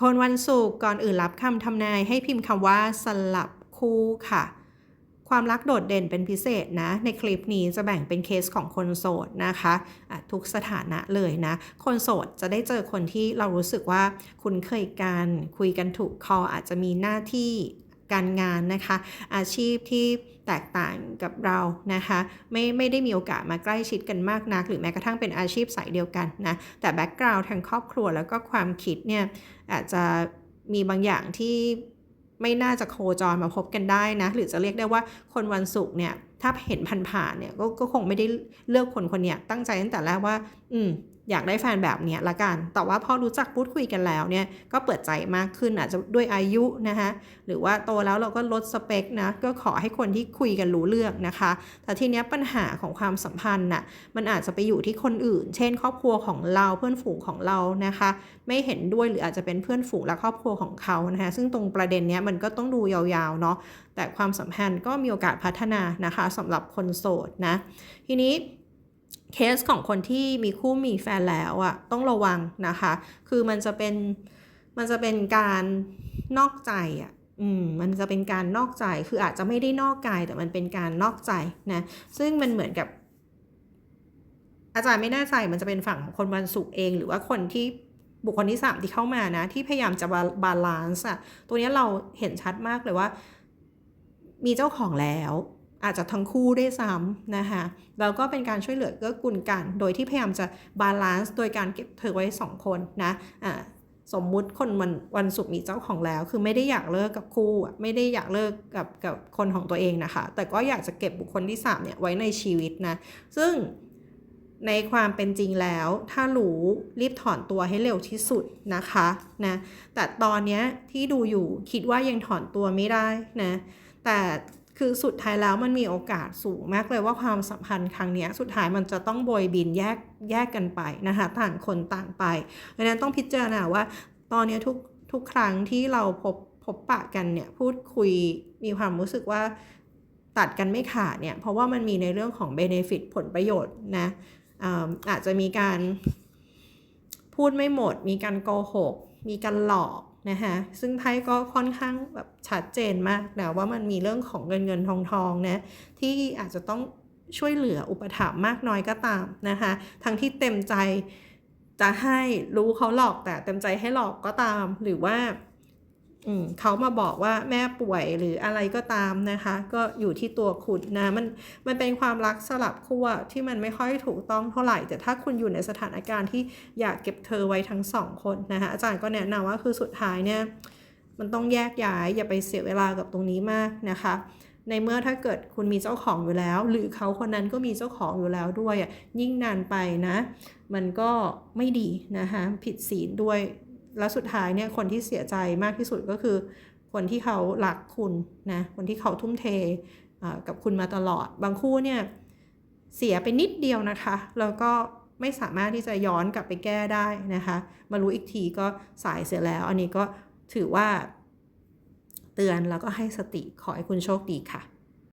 คนวันศุกร์ก่อนอื่นรับคำทำนายให้พิมพ์คำว่าสลับคู่ค่ะ ความรักโดดเด่นเป็นพิเศษนะ ในคลิปนี้จะแบ่งเป็นเคสของคนโสดนะคะะทุกสถานะเลยนะ คนโสดจะได้เจอคนที่เรารู้สึกว่า คุณเคยกันคุยกันถูกคออาจจะมีหน้าที่ การงานนะคะ อาชีพที่แตกต่างกับเรานะคะไม่ไม่ได้มีโอกาสมาใกล้ชิดกันมากนัก หรือแม้กระทั่งเป็นอาชีพสายเดียวกันนะแต่แบ็กกราวด์ทางครอบครัวแล้วก็ความคิดเนี่ยอาจจะมีบางอย่างที่ไม่น่าจะโคจรมาพบกันได้นะ หรือจะเรียกได้ว่าคนวันศุกร์เนี่ย ถ้าเห็นผ่านๆเนี่ยกก็คงไม่ได้เลือกคนคนเนี้ยตั้งใจตั้งแต่แรกว่า อืมอยากได้แฟนแบบเนี้ยละกัน แต่ว่าพอรู้จักพูดคุยกันแล้วเนี่ย ก็เปิดใจมากขึ้นอาจจะด้วยอายุนะคะหรือว่าโตแล้วเราก็ลดสเปคนะ ก็ขอให้คนที่คุยกันรู้เรื่องนะคะ แต่ทีเนี้ยปัญหาของความสัมพันธ์น่ะ มันอาจจะไปอยู่ที่คนอื่น เช่น ครอบครัวของเราเพื่อนฝูงของเรานะคะ ไม่เห็นด้วยหรืออาจจะเป็นเพื่อนฝูงและครอบครัวของเขานะคะ ซึ่งตรงประเด็นเนี้ยมันก็ต้องดูยาวๆเนาะแต่ความสัมพันธ์ก็มีโอกาสพัฒนานะคะสำหรับคนโสดนะทีนี้เคสของคนที่มีคู่มีแฟนแล้วอะต้องระวังนะคะ คือมันจะเป็นมันจะเป็นการนอกใจอะอืมมันจะเป็นการนอกใจคืออาจจะไม่ได้นอกกายแต่มันเป็นการนอกใจนะซึ่งมันเหมือนกับ อาจารย์ไม่แน่ใจมันจะเป็นฝั่งของคนวันศุกร์เอง หรือว่าคนที่บุคคลที่สามที่เข้ามานะ ที่พยายามจะบาลานซ์อะตัวนี้เราเห็นชัดมากเลยว่า มีเจ้าของแล้วอาจจะทั้งคู่ได้ซ้ำนะคะแล้วก็เป็นการช่วยเหลือเกื้อกูลกัน โดยที่พยายามจะบาลานซ์โดยการเก็บเธอไว้สองคนนะอ่าสมมุติคนวันวันศุกร์มีเจ้าของแล้ว คือไม่ได้อยากเลิกกับคู่ไม่ได้อยากเลิกกับกับคนของตัวเองนะคะ แต่ก็อยากจะเก็บบุคคลที่3เนี่ยไว้ในชีวิตนะซึ่งในความเป็นจริงแล้ว ถ้ารู้รีบถอนตัวให้เร็วที่สุดนะคะนะแต่ตอนนี้ที่ดูอยู่คิดว่ายังถอนตัวไม่ได้นะ แต่คือสุดท้ายแล้วมันมีโอกาสสูงมากเลยว่าความสัมพันธ์ครั้งนี้สุดท้ายมันจะต้องโบยบินแยกแยกกันไปนะคะต่างคนต่างไปดังนั้นต้องพิจารณาว่าตอนนี้ทุกทุกครั้งที่เราพบพบปะกันเนี่ยพูดคุยมีความรู้สึกว่าตัดกันไม่ขาดเนี่ยเพราะว่ามันมีในเรื่องของเบเนฟิตผลประโยชน์นะอาจจะมีการพูดไม่หมด มีการโกหก มีการหลอก นะคะซึ่งไพ่ก็ค่อนข้างแบบชัดเจนมากนะว่ามันมีเรื่องของเงินเงินทองทองนะที่อาจจะต้องช่วยเหลืออุปถัมภ์มากน้อยก็ตามนะคะทั้งที่เต็มใจจะให้รู้เขาหลอกแต่เต็มใจให้หลอกก็ตามหรือว่า เขามาบอกว่าแม่ป่วยหรืออะไรก็ตามนะคะ ก็อยู่ที่ตัวคุณนะมันมันเป็นความรักสลับขั้วที่มันไม่ค่อยถูกต้องเท่าไหร่ แต่ถ้าคุณอยู่ในสถานการณ์ที่อยากเก็บเธอไว้ทั้งสองคนนะคะอาจารย์ก็แนะนำว่าคือสุดท้ายเนี่ยมันต้องแยกย้ายอย่าไปเสียเวลากับตรงนี้มากนะคะ ในเมื่อถ้าเกิดคุณมีเจ้าของอยู่แล้ว หรือเขาคนนั้นก็มีเจ้าของอยู่แล้วด้วยยิ่งนานไปนะ มันก็ไม่ดีนะคะผิดศีลด้วย แล้วสุดท้ายเนี่ยคนที่เสียใจมากที่สุดก็คือ คนที่เขารักคุณนะคนที่เขาทุ่มเทกับคุณมาตลอด บางคู่เนี่ยเสียไปนิดเดียวนะคะ แล้วก็ไม่สามารถที่จะย้อนกลับไปแก้ได้นะคะ มารู้อีกทีก็สายเสียแล้ว อันนี้ก็ถือว่าเตือนแล้วก็ให้สติขอให้คุณโชคดีค่ะ